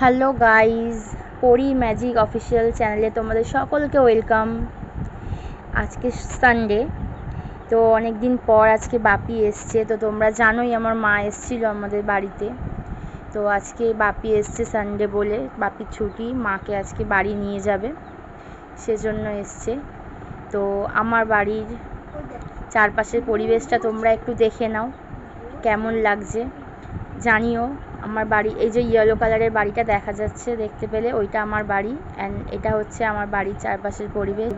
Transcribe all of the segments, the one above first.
Hello guys Pari magic official চ্যানেলে তোমাদের সকলকে ওয়েলকাম। আজকে সানডে তো অনেক দিন পর আজকে বাপি এসছে, তো তোমরা জানোই আমার মা এসছিল আমাদের বাড়িতে। তো আজকে বাপি এসছে সানডে বলে বাপির ছুটি, মাকে আজকে বাড়ি নিয়ে যাবে, সেজন্য এসছে। তো আমার বাড়ির চারপাশের পরিবেশটা তোমরা একটু দেখে নাও, কেমন লাগছে, জানিও। আমার বাড়ি, এই যে ইয়েলো কালারের বাড়িটা দেখা যাচ্ছে দেখতে পেলে, ওইটা আমার বাড়ি অ্যান্ড এটা হচ্ছে আমার বাড়ির চারপাশের পরিবেশ।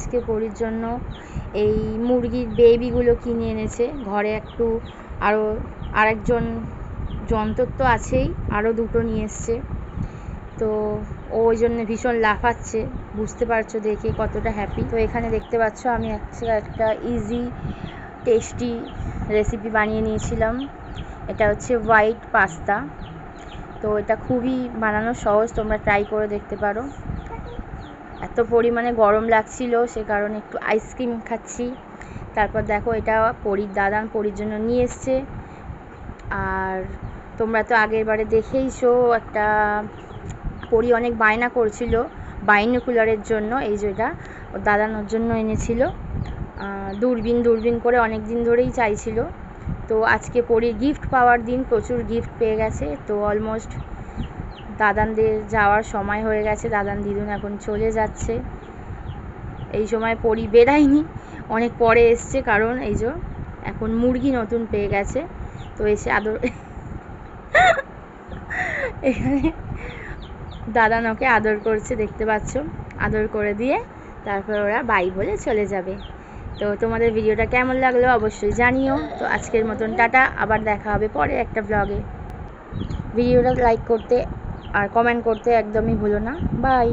আজকে পরির জন্য এই মুরগির বেবিগুলো কিনে এনেছে। ঘরে একটু আরও আরেকজন যন্ত্র তো আছেই আরও দুটো নিয়ে এসছে। তো ও ওই জন্য ভীষণ লাফাচ্ছে, বুঝতে পারছ দেখে কতটা হ্যাপি তো এখানে দেখতে পাচ্ছ আমি একটা ইজি টেস্টি রেসিপি বানিয়ে নিয়েছিলাম। এটা হচ্ছে হোয়াইট পাস্তা তো এটা খুবই বানানো সহজ, তোমরা ট্রাই করে দেখতে পারো। এত পরিমাণে গরম লাগছিল, সে কারণে একটু আইসক্রিম খাচ্ছি। তারপর দেখো এটা পরির দাদান পরির জন্য নিয়ে এসছে। আর তোমরা তো আগের বারে দেখেইছো, একটা পরি অনেক বায়না করছিল বাইনোকুলারের জন্য, এই যে এটা ও দাদানোর জন্য এনেছিল। দূরবীন দূরবীন করে অনেক দিন ধরেই চাইছিল। তো আজকে পরির গিফট পাওয়ার দিন প্রচুর গিফট পেয়ে গেছে। তো অলমোস্ট দাদানদের যাওয়ার সময় হয়ে গেছে, দাদান দিদুন এখন চলে যাচ্ছে। এই সময় পরি বেরায়নি, অনেক পরে এসছে কারণ এই যে এখন মুরগি নতুন পেয়ে গেছে, তো এসে আদর এখানে দাদান ওকে আদর করছে, দেখতে পাচ্ছ? আদর করে দিয়ে তারপর ওরা বাই বলে চলে যাবে। তো তোমাদের ভিডিওটা কেমন লাগল অবশ্যই জানিও। তো আজকের মতন টাটা, আবার দেখা হবে পরে একটা ব্লগে ভিডিওটা লাইক করতে আর কমেন্ট করতে একদমই ভুলো না। বাই